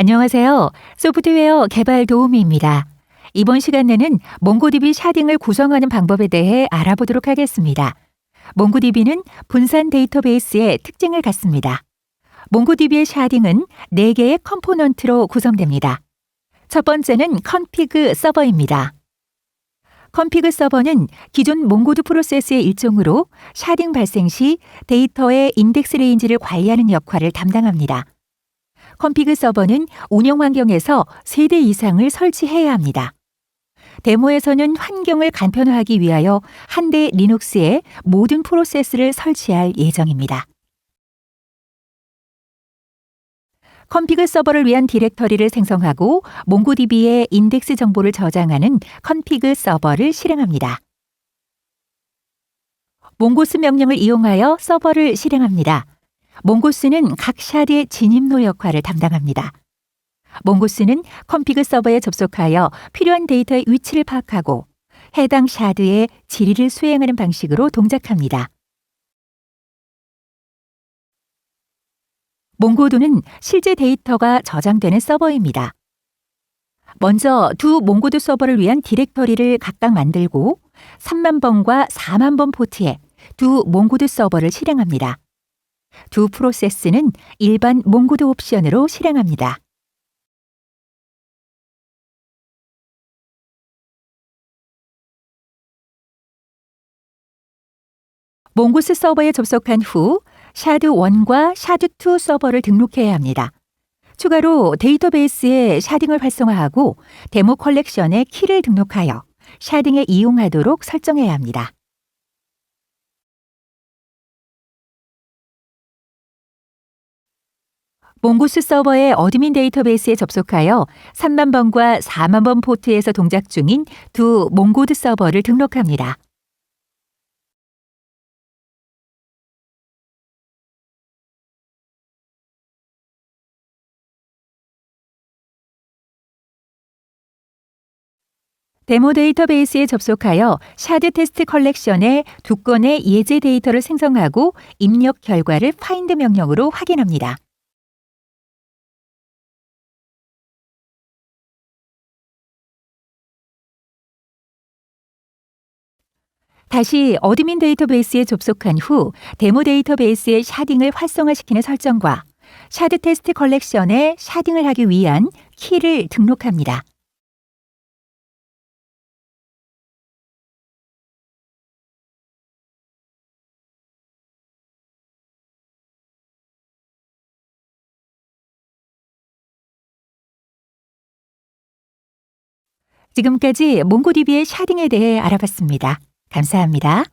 안녕하세요. 소프트웨어 개발 도우미입니다. 이번 시간에는 몽고DB 샤딩을 구성하는 방법에 대해 알아보도록 하겠습니다. 몽고DB는 분산 데이터베이스의 특징을 갖습니다. 몽고DB의 샤딩은 4개의 컴포넌트로 구성됩니다. 첫 번째는 컨피그 서버입니다. 컨피그 서버는 기존 몽고드 프로세스의 일종으로 샤딩 발생 시 데이터의 인덱스 레인지를 관리하는 역할을 담당합니다. 컨피그 서버는 운영 환경에서 3대 이상을 설치해야 합니다. 데모에서는 환경을 간편화하기 위하여 한 대 리눅스에 모든 프로세스를 설치할 예정입니다. 컨피그 서버를 위한 디렉터리를 생성하고 몽고DB의 인덱스 정보를 저장하는 컨피그 서버를 실행합니다. 몽고스 명령을 이용하여 서버를 실행합니다. 몽고스는 각 샤드의 진입로 역할을 담당합니다. 몽고스는 컨피그 서버에 접속하여 필요한 데이터의 위치를 파악하고 해당 샤드의 질의를 수행하는 방식으로 동작합니다. 몽고드는 실제 데이터가 저장되는 서버입니다. 먼저 두 몽고드 서버를 위한 디렉터리를 각각 만들고 3만 번과 4만 번 포트에 두 몽고드 서버를 실행합니다. 두 프로세스는 일반 몽고드 옵션으로 실행합니다. 몽고스 서버에 접속한 후 샤드 1과 샤드 2 서버를 등록해야 합니다. 추가로 데이터베이스에 샤딩을 활성화하고 데모 컬렉션에 키를 등록하여 샤딩에 이용하도록 설정해야 합니다. 몽고스 서버의 어드민 데이터베이스에 접속하여 3만 번과 4만 번 포트에서 동작 중인 두 몽고드 서버를 등록합니다. 데모 데이터베이스에 접속하여 샤드 테스트 컬렉션에 두 건의 예제 데이터를 생성하고 입력 결과를 파인드 명령으로 확인합니다. 다시 어드민 데이터베이스에 접속한 후 데모 데이터베이스의 샤딩을 활성화시키는 설정과 샤드 테스트 컬렉션에 샤딩을 하기 위한 키를 등록합니다. 지금까지 몽고DB의 샤딩에 대해 알아봤습니다. 감사합니다.